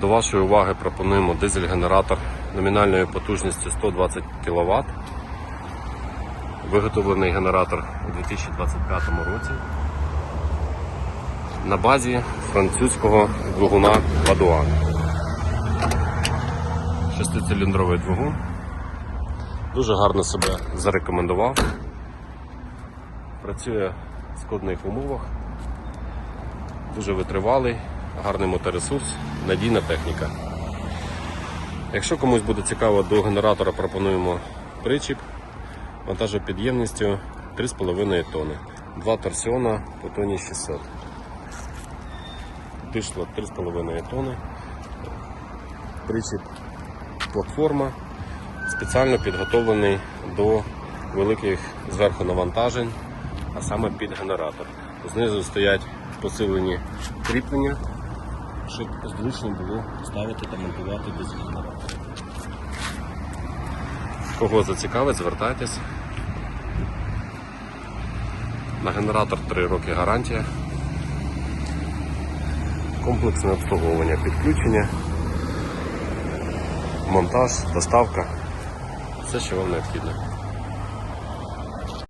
До вашої уваги пропонуємо дизель-генератор номінальною потужністю 120 кВт. Виготовлений генератор у 2025 році на базі французького двигуна Бадуан. Шестициліндровий двигун. Дуже гарно себе зарекомендував. Працює в складних умовах. Дуже витривалий, гарний моторесурс, надійна техніка. Якщо комусь буде цікаво, до генератора пропонуємо причіп вантажопідємністю 3,5 тонни. Два торсіона по тоні 600. Дишло 3,5 тонни. Причіп платформа спеціально підготовлений до великих зверху навантажень, а саме під генератор. Знизу стоять посилені кріплення, щоб зручно було ставити та монтувати дизель-генератор. Кого зацікавить, звертайтесь. На генератор 3 роки гарантія. Комплексне обслуговування підключення, монтаж, доставка. Все, що вам необхідно.